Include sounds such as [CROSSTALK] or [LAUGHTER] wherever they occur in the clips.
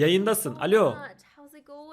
Yayındasın. Alo.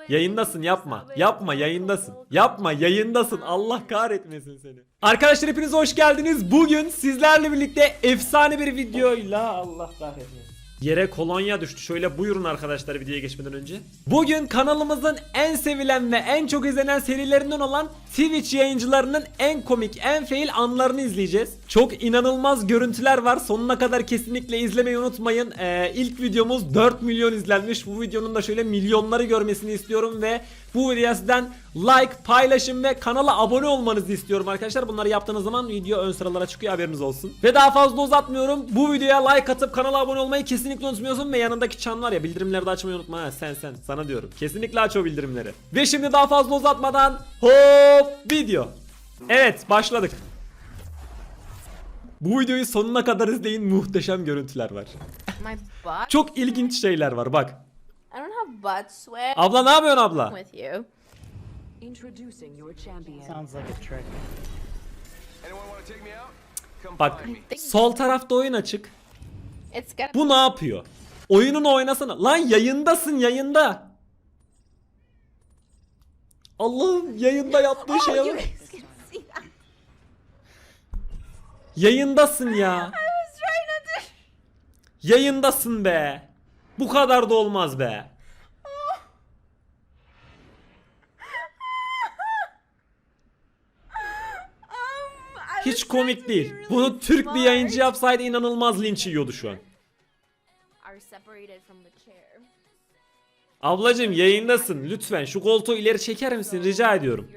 Yayındasın yapma. Yapma yayındasın. Yapma yayındasın. Allah kahretmesin seni. Arkadaşlar hepiniz hoş geldiniz. Bugün sizlerle birlikte efsane bir videoyla Allah kahretmesin. Yere kolonya düştü. Şöyle buyurun arkadaşlar videoya geçmeden önce. Bugün kanalımızın en sevilen ve en çok izlenen serilerinden olan Twitch yayıncılarının en komik, en fail anlarını izleyeceğiz. Çok inanılmaz görüntüler var. Sonuna kadar kesinlikle izlemeyi unutmayın. Ee, ilk videomuz 4 milyon izlenmiş. Bu videonun da şöyle milyonları görmesini istiyorum ve bu videoya sizden like, paylaşım ve kanala abone olmanızı istiyorum arkadaşlar. Bunları yaptığınız zaman video ön sıralara çıkıyor haberiniz olsun. Ve daha fazla uzatmıyorum. Bu videoya like atıp kanala abone olmayı kesinlikle unutmuyorsun ve yanındaki çan var ya bildirimleri de açmayı unutma. Ha, sen sen sana diyorum. Kesinlikle aç o bildirimleri. Ve şimdi daha fazla uzatmadan hop video. Evet başladık. Bu videoyu sonuna kadar izleyin muhteşem görüntüler var. Çok ilginç şeyler var bak. I don't have butt sweat Abla ne yapıyorsun abla? with you. Introducing your champion. Sounds like a trick. Anyone want to take me out? Come Bak sol tarafta oyun açık. Bu ne yapıyor? Oyununu oynasana. Lan yayındasın yayında. Allah'ım yayında yaptığı Oh, şeye bak. Yayındasın ya. Yayındasın be. Bu kadar da olmaz be. Hiç komik değil. Bunu Türk bir yayıncı yapsaydı inanılmaz linç yiyordu şu an. Ablacım yayındasın. Lütfen şu koltuğu ileri çeker misin? Rica ediyorum.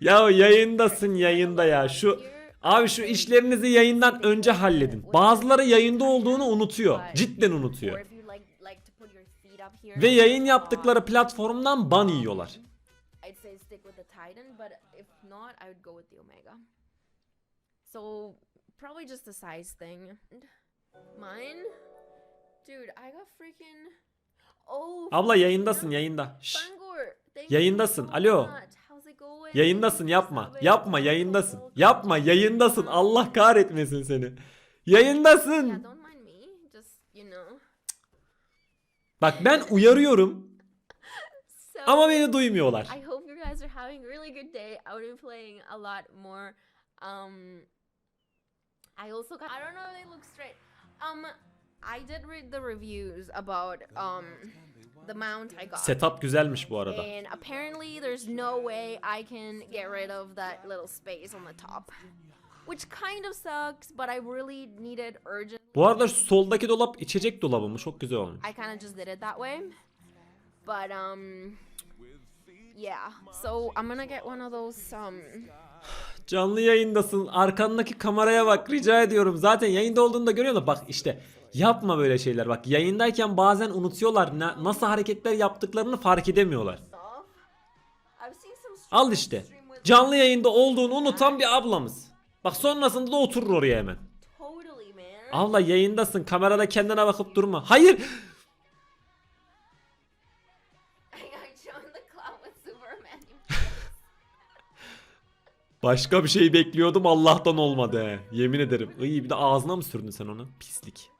Ya yayındasın yayında ya. Şu Abi şu işlerinizi yayından önce halledin. Bazıları yayında olduğunu unutuyor. Cidden or unutuyor. Ve yayın yaptıkları platformdan ban yiyorlar. So probably just a size thing. Mine, dude, I got freaking. Oh. Abla yayındasın yayında. Thank Yayındasın, alo. Yayındasın yapma. Yapma yayındasın. Yapma yayındasın. Allah kahretmesin seni. Yayındasın. Bak ben uyarıyorum [LAUGHS] ama beni duymuyorlar. I hope you guys are having a really good day. I would be playing a lot more. Um, I also got. I don't know if they look straight. Um, I did read the reviews about um the mount I got. Setup güzelmiş bu arada. And apparently, there's no way I can get rid of that little space on the top, which kind of sucks. But I really needed urgent. Bu arada şu soldaki dolap içecek dolabı mı? Çok güzel olmuş. I kind of just did it that way. But um yeah. So I'm gonna get one of those um Canlı yayındasın. Arkandaki kameraya bak rica ediyorum. Zaten yayında olduğunu da görüyor da bak işte yapma böyle şeyler. Bak yayındayken bazen unutuyorlar. Na- nasıl hareketler yaptıklarını fark edemiyorlar. Al işte. Canlı yayında olduğunu unutan bir ablamız. Bak sonrasında da oturur oraya hemen. Abla yayındasın. Kamerada kendine bakıp durma. Hayır. [LAUGHS] [LAUGHS] Başka bir şey bekliyordum Allah'tan olmadı he. Yemin ederim. İyi bir de ağzına mı sürdün sen onu? Pislik.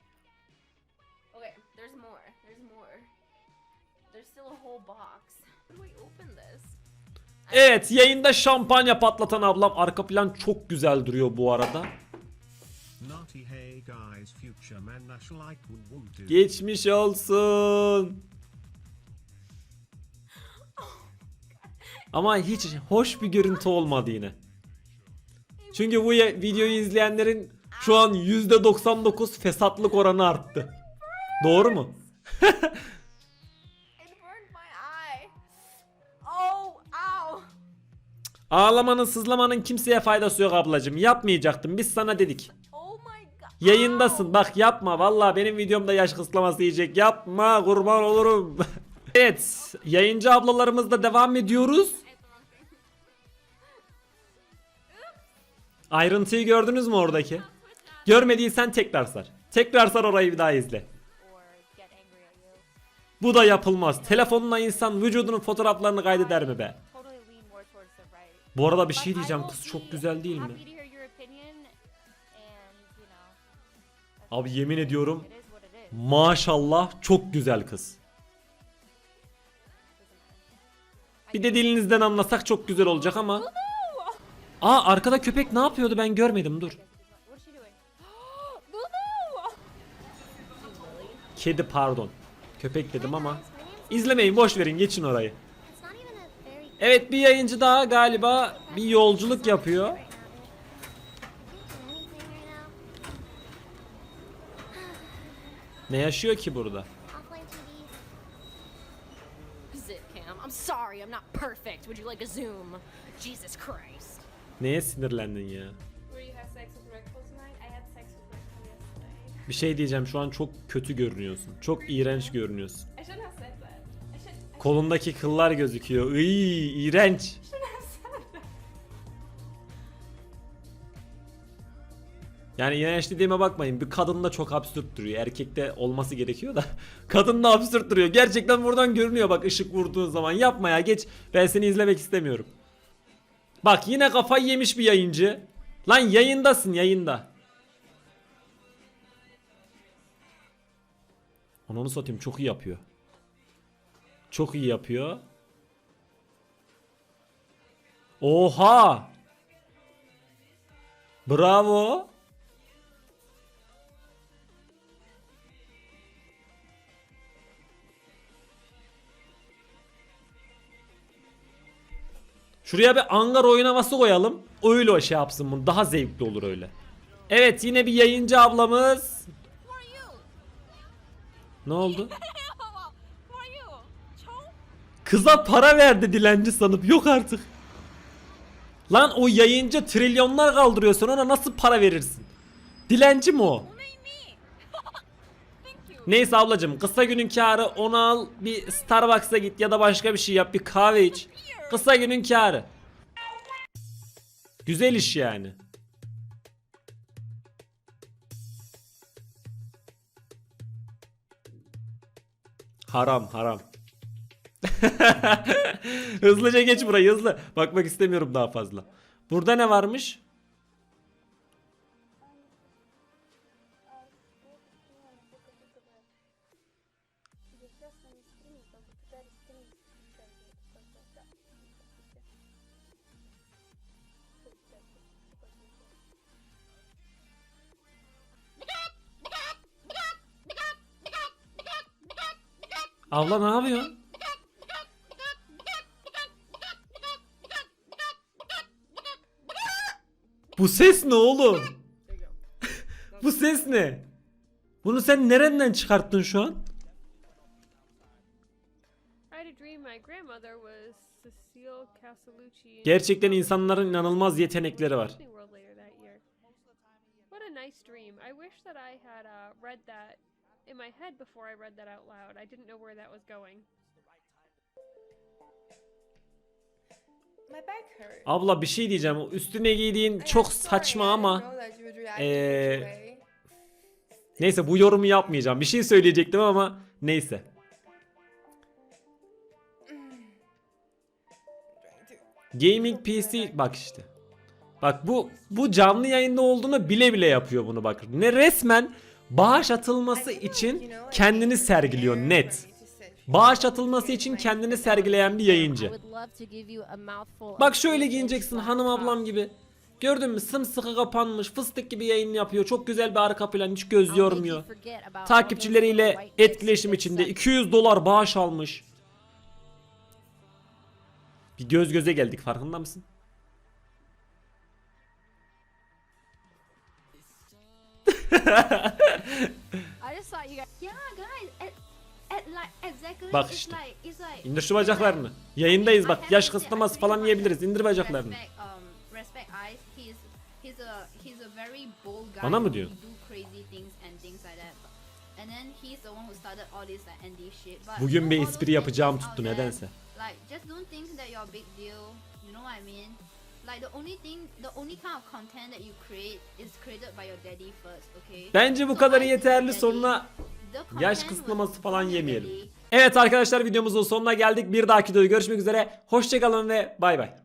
Evet yayında şampanya patlatan ablam. Arka plan çok güzel duruyor bu arada. Geçmiş olsun. Ama hiç hoş bir görüntü olmadı yine. Çünkü bu videoyu izleyenlerin şu an %99 fesatlık oranı arttı. Doğru mu? [LAUGHS] Ağlamanın sızlamanın kimseye faydası yok ablacım. Yapmayacaktım biz sana dedik. Oh. Yayındasın bak yapma vallahi benim videomda yaş kısıtlaması yiyecek yapma kurban olurum. [LAUGHS] evet yayıncı ablalarımızla devam ediyoruz. Ayrıntıyı gördünüz mü oradaki? Görmediysen tekrar sar. Tekrar sar orayı bir daha izle. Bu da yapılmaz. Telefonla insan vücudunun fotoğraflarını kaydeder mi be? Bu arada bir şey diyeceğim kız çok güzel değil mi? Abi yemin ediyorum maşallah çok güzel kız. Bir de dilinizden anlasak çok güzel olacak ama. Aa arkada köpek ne yapıyordu ben görmedim dur. [GASPS] Kedi pardon. Köpek dedim ama. İzlemeyin boş verin geçin orayı. It's not even a very Evet bir yayıncı daha galiba bir yolculuk yapıyor. Ne yaşıyor ki burada? Offline TV. Zip cam. I'm sorry, I'm not perfect. Would you like a zoom? Jesus Christ. Neye sinirlendin ya? Bir şey diyeceğim şu an çok kötü görünüyorsun. Çok iğrenç görünüyorsun. Kolundaki kıllar gözüküyor. Iy, iğrenç. Yani iğrenç dediğime bakmayın. Bir kadın da çok absürt duruyor. Erkekte olması gerekiyor da. [LAUGHS] kadın da absürt duruyor. Gerçekten buradan görünüyor bak ışık vurduğun zaman. Yapma ya geç. Ben seni izlemek istemiyorum. Bak yine kafayı yemiş bir yayıncı. Lan yayındasın yayında. Ananı satayım çok iyi yapıyor. Çok iyi yapıyor. Oha! Bravo. Şuraya bir angar oynaması koyalım. Öyle o şey yapsın bunu. Daha zevkli olur öyle. Evet yine bir yayıncı ablamız. Ne oldu? Who are you? Cho? Kıza para verdi dilenci sanıp yok artık. Lan o yayıncı trilyonlar kaldırıyor sen ona nasıl para verirsin? Dilenci mi o? [LAUGHS] Neyse ablacım kısa günün karı onu al bir Starbucks'a git ya da başka bir şey yap bir kahve iç. Kısa günün karı. Güzel iş yani. Haram haram. [LAUGHS] Hızlıca geç burayı hızlı. Bakmak istemiyorum daha fazla. Burada ne varmış? Abla ne yapıyorsun? Bu ses ne oğlum? [LAUGHS] Bu ses ne? Bunu sen nereden çıkarttın şu an? Gerçekten insanların inanılmaz yetenekleri var. Abla bir şey diyeceğim. O Üstüne giydiğin çok saçma ama eee, neyse bu yorumu yapmayacağım. Bir şey söyleyecektim ama neyse. Gaming PC bak işte. Bak bu bu canlı yayında olduğunu bile bile yapıyor bunu bak. Ne resmen bağış atılması için kendini sergiliyor net. Bağış atılması için kendini sergileyen bir yayıncı. Bak şöyle giyineceksin hanım ablam gibi. Gördün mü sımsıkı kapanmış fıstık gibi yayın yapıyor. Çok güzel bir arka plan hiç göz yormuyor. Takipçileriyle etkileşim içinde 200 dolar bağış almış. Bir göz göze geldik farkında mısın? Bak işte. İndir şu bacaklarını. Yayındayız bak yaş kısıtlaması falan yiyebiliriz. İndir bacaklarını. Um. Bana mı diyor? Bugün bir espri yapacağım tuttu nedense. Like just don't think that you're a big deal. You know what I mean? Like the only thing, the only kind of content that you create is created by your daddy first, okay? Bence bu So is yeterli sonra yaş kısıtlaması falan yemeyelim. Evet arkadaşlar videomuzun sonuna geldik. Bir dahaki videoda görüşmek üzere. Hoşçakalın ve bay bay.